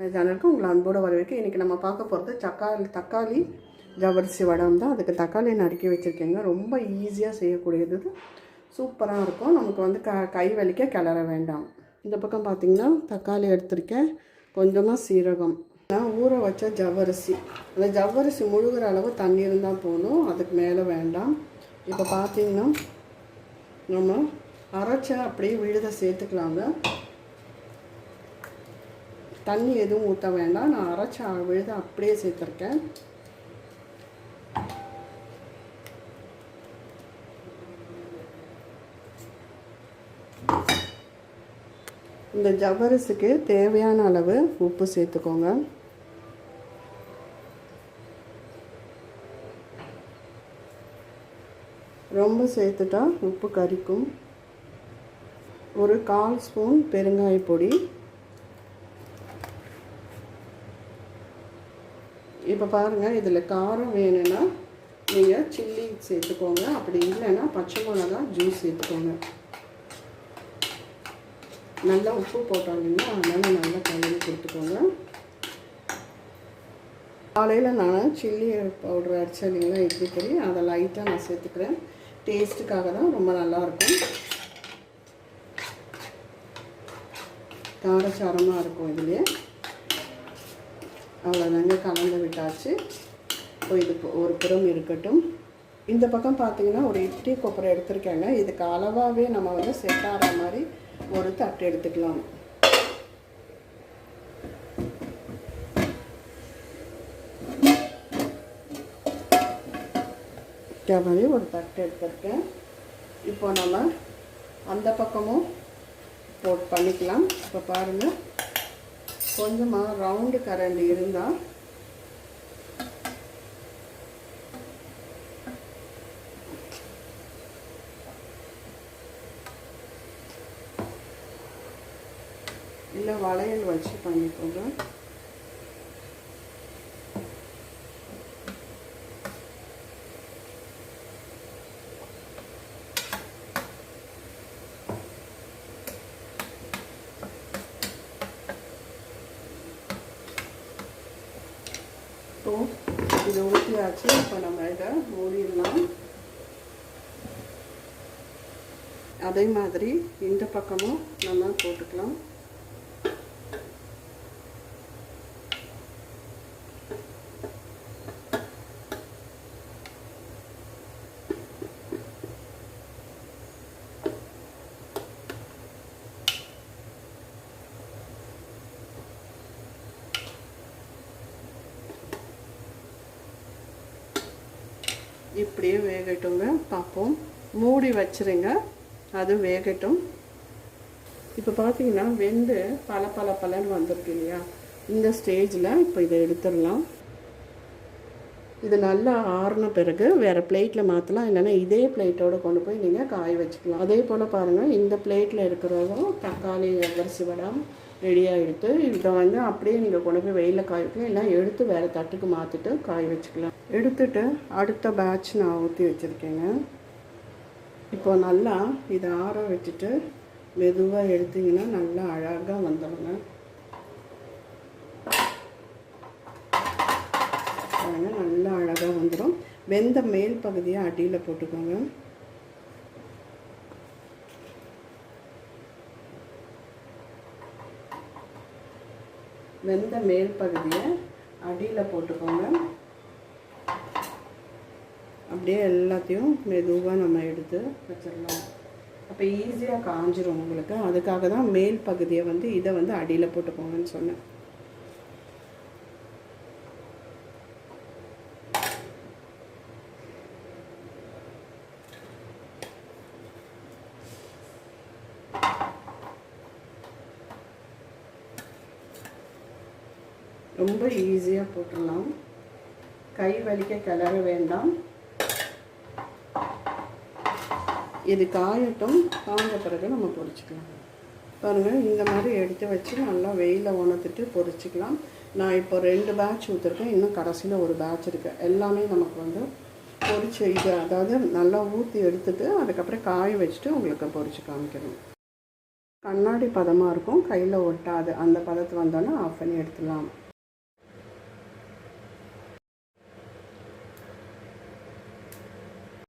சேனலுக்கு உங்களை அன்போடு வரவேற்க. இன்றைக்கி நம்ம பார்க்க போகிறது தக்காளி தக்காளி ஜவரிசி வடம் தான். அதுக்கு தக்காளி நறுக்கி வச்சுருக்கேங்க. ரொம்ப ஈஸியாக செய்யக்கூடியது சூப்பராக இருக்கும். நமக்கு வந்து க கை வலிக்க கிளற வேண்டாம். இந்த பக்கம் பார்த்திங்கன்னா தக்காளி எடுத்திருக்கேன். கொஞ்சமாக சீரகம். நான் ஊற வச்ச ஜவ்வரிசி. அந்த ஜவ்வரிசி முழுகிற அளவு தண்ணி இருந்தால் போதும். அதுக்கு மேலே வேண்டாம். இப்போ பார்த்தீங்கன்னா நம்ம அரைச்ச அப்படியே விழுத சேர்த்துக்கலாங்க. தண்ணி எதுவும் ஊற்ற வேண்டாம். நான் அரைச்ச விழுத அப்படியே சேர்த்துருக்கேன். இந்த ஜவ்வரிசிக்கு தேவையான அளவு உப்பு சேர்த்துக்கோங்க. ரொம்ப சேர்த்துட்டா உப்பு கரிக்கும். ஒரு கால் ஸ்பூன் பெருங்காய பொடி இப்போ பாருங்கள் இதில் காரம் வேணும்னா நீங்கள் சில்லி சேர்த்துக்கோங்க. அப்படி இல்லைன்னா பச்சை மிளகா ஜூஸ் சேர்த்துக்கோங்க. நல்லா உப்பு போட்டாங்கன்னா அதனால் நல்லா கலந்து கொடுத்துக்கோங்க. காலையில் நான் சில்லி பவுடர் அரைச்சா இல்லைங்களா இட்லி பொடி அதை லைட்டாக நான் சேர்த்துக்கிறேன். டேஸ்ட்டுக்காக தான் ரொம்ப நல்லாயிருக்கும். காரச்சாரமாக இருக்கும் இதுலேயே. அவ்வளோதாங்க கலந்து விட்டாச்சு. இப்போ இது ஒரு புறம் இருக்கட்டும். இந்த பக்கம் பார்த்தீங்கன்னா ஒரு இட்லி கொப்பரை எடுத்திருக்கேங்க. இதுக்கு அளவாகவே நம்ம வந்து செட் ஆகிற மாதிரி ஒரு தட்டு எடுத்துக்கலாம். மாதிரி ஒரு தட்டு எடுத்திருக்கேன். இப்போ நம்ம அந்த பக்கமும் போட் பண்ணிக்கலாம். இப்போ பாருங்கள் கொஞ்சமாக ரவுண்டு கரண்ட் இருந்தால் இல்லை வளையல் வச்சு பண்ணிக்கோங்க. இப்போ இது ஊற்றியாச்சு. இப்போ நம்ம இதை மூடிடலாம். அதே மாதிரி இந்த பக்கமும் நம்ம போட்டுக்கலாம். இப்படியே வேகட்டுங்க. பார்ப்போம். மூடி வச்சிருங்க. அது வேகட்டும். இப்போ பார்த்தீங்கன்னா வெந்து பல பல பலன்னு வந்திருக்கு இல்லையா? இந்த ஸ்டேஜில் இப்போ இதை எடுத்துடலாம். இது நல்லா ஆறின பிறகு வேறு பிளேட்டில் மாற்றலாம் இல்லைன்னா இதே பிளேட்டோடு கொண்டு போய் நீங்கள் காய வச்சுக்கலாம். அதே போல் பாருங்கள் இந்த பிளேட்டில் இருக்கிறதும் தக்காளி அரிசி வடம் ரெடியாக எடுத்து இதை வந்து அப்படியே நீங்கள் கொண்டு போய் வெயிலில் காய வைக்கலாம். இல்லை எடுத்து வேறு தட்டுக்கு மாற்றிட்டு காய வச்சுக்கலாம். எடுத்துட்டு அடுத்த பேட்ச் நான் ஊற்றி வச்சுருக்கேங்க. இப்போ நல்லா இதை ஆற வச்சுட்டு மெதுவாக எடுத்தீங்கன்னா நல்லா அழகாக வந்துடுங்க பாருங்கள் நல்லா அழகாக வந்துடும் வெந்த மேல் பகுதியை அடியில் போட்டுக்கோங்க. வெந்த மேல் பகுதியை அடியில் போட்டுக்கோங்க. அப்படியே எல்லாத்தையும் மெதுவாக நம்ம எடுத்து வச்சிடலாம். அப்போ ஈஸியாக காஞ்சிரும் உங்களுக்கு. அதுக்காக தான் மேல் பகுதியை வந்து இதை வந்து அடியில் போட்டுக்கோங்கன்னு சொன்னேன். ரொம்ப ஈஸியாக போட்டுடலாம். கை வலிக்க கிளற வேண்டாம். இது காயட்டும். காஞ்ச பிறகு நம்ம பொரிச்சுக்கலாம். பாருங்கள் இந்த மாதிரி எடுத்து வச்சு நல்லா வெயிலில் உணர்த்துட்டு பொரிச்சிக்கலாம். நான் இப்போ ரெண்டு பேட்ச் ஊற்றுருக்கேன் இன்னும் கடைசியில் ஒரு பேட்ச் இருக்குது எல்லாமே நமக்கு வந்து பொரிச்சு இது அதாவது நல்லா ஊற்றி எடுத்துட்டு அதுக்கப்புறம் காய வச்சுட்டு உங்களுக்கு பொரிச்சு காமிக்கணும் கண்ணாடி பதமாக இருக்கும். கையில் ஒட்டாது. அந்த பதத்து வந்தோன்னே ஆஃப் பண்ணி எடுத்துடலாம்.